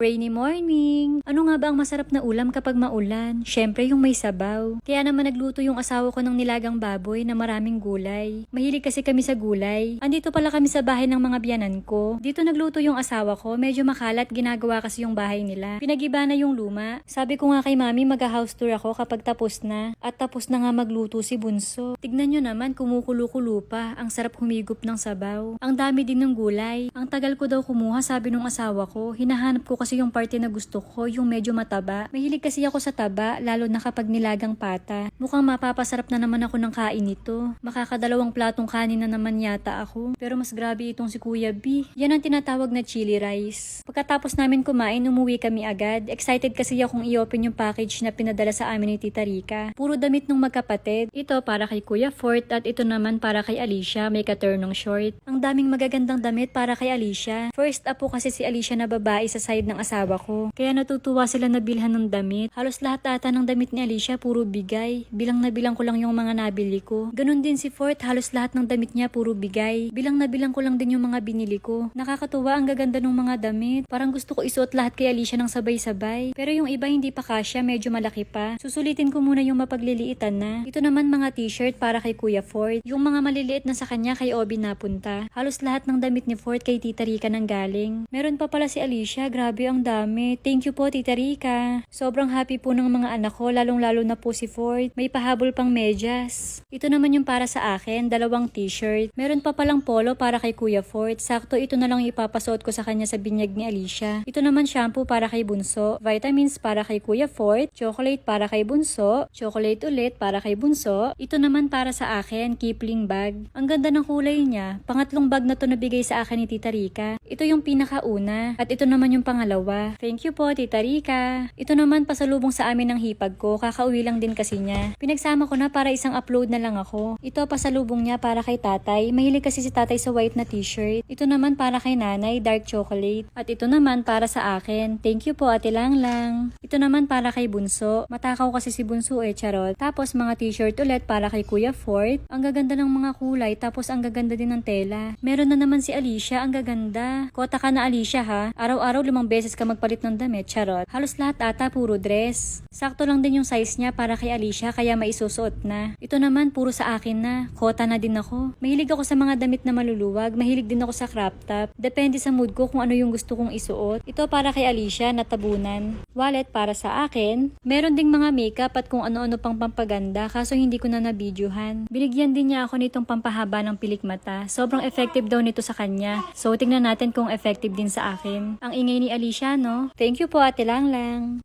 Rainy morning! Ano nga ba ang masarap na ulam kapag maulan? Syempre yung may sabaw. Kaya naman nagluto yung asawa ko ng nilagang baboy na maraming gulay. Mahilig kasi kami sa gulay. Andito pala kami sa bahay ng mga biyanan ko. Dito nagluto yung asawa ko, medyo makalat, ginagawa kasi yung bahay nila. Pinagiba na yung luma. Sabi ko nga kay mami mag-house tour ako kapag tapos na. At tapos na nga magluto si Bunso. Tignan nyo naman, kumukulo-kulo pa. Ang sarap humigop ng sabaw. Ang dami din ng gulay. Ang tagal ko daw kumuha, sabi nung asawa ko. Hinahanap ko kasi yung party na gusto ko, yung medyo mataba. Mahilig kasi ako sa taba, lalo na kapag nilagang pata. Mukhang mapapasarap na naman ako ng kain nito. Makakadalawang platong kanin na naman yata ako. Pero mas grabe itong si Kuya B. Yan ang tinatawag na chili rice. Pagkatapos namin kumain, umuwi kami agad. Excited kasi akong i-open yung package na pinadala sa amin ni Tita Rica. Puro damit ng magkapatid. Ito para kay Kuya Fort at ito naman para kay Alicia, may katurnong short. Ang daming magagandang damit para kay Alicia. First up po kasi si Alicia na babae sa side ng asawa ko. Kaya natutuwa sila na bilhan ng damit. Halos lahat ata ng damit ni Alicia puro bigay. Bilang na bilang ko lang yung mga nabili ko. Ganon din si Fort, halos lahat ng damit niya puro bigay. Bilang na bilang ko lang din yung mga binili ko. Nakakatuwa ang gaganda ng mga damit. Parang gusto ko isuot lahat kay Alicia ng sabay-sabay. Pero yung iba hindi pa kasya, medyo malaki pa. Susulitin ko muna yung mapagliliitan na. Ito naman mga t-shirt para kay Kuya Ford. Yung mga maliliit na sa kanya kay Obi napunta. Halos lahat ng damit ni Ford kay Tita Rica nang galing. Meron pa pala si Alicia, grabe ang dami. Thank you po Tita Rica. Sobrang happy po ng mga anak ko, lalong-lalo na po si Ford. May pahabol pang medyas. Ito naman yung para sa akin, dalawang t-shirt. Meron pa palang polo para kay Kuya Ford. Sakto ito na lang ipapasuot ko sa kanya sa binyag ni Alicia. Ito naman shampoo para kay Bunso, vitamins para kay Kuya Ford, chocolate para kay Bunso, chocolate ulit para kay Bunso. Ito naman para sa akin, Kipling bag. Ang ganda ng kulay niya. Pangatlong bag na to nabigay sa akin ni Tita Rica. Ito yung pinakauna at ito naman yung pangalawa. Thank you po, Tita Rica. Ito naman pasalubong sa amin ng hipag ko. Kakauwi lang din kasi niya. Pinagsama ko na para isang upload na lang ako. Ito pasalubong niya para kay tatay. Mahilig kasi si tatay sa white na t-shirt. Ito naman para kay nanay, dark chocolate. At ito naman para sa akin. Thank you po, ate lang lang. Ito naman para kay Bunso. Matakaw kasi si Bunso eh, charot. Tapos mga t-shirt ulit para kay Kuya Fort. Ang gaganda ng mga kulay, tapos ang gaganda din ng tela. Meron na naman si Alicia, ang gaganda. Kota ka na Alicia ha. Araw-araw limang beses ka magpalit ng damit, charot. Halos lahat ata puro dress. Sakto lang din yung size niya para kay Alicia kaya maisusuot na. Ito naman puro sa akin na. Kota na din ako. Mahilig ako sa mga damit na maluluwag. Mahilig din ako sa crop top. Depende sa mood ko kung ano yung gusto kong isuot. Ito para kay Alicia na tabunan. Wallet para sa akin. Meron ding mga makeup at kung ano-ano pang pampaganda kaso hindi ko na nabidyohan. Binigyan din niya ako nitong pampahaba ng pilik mata. Sobrang effective daw nito sa kanya. So tingnan natin kung effective din sa akin. Ang ingay ni Alicia no? Thank you po ate lang lang.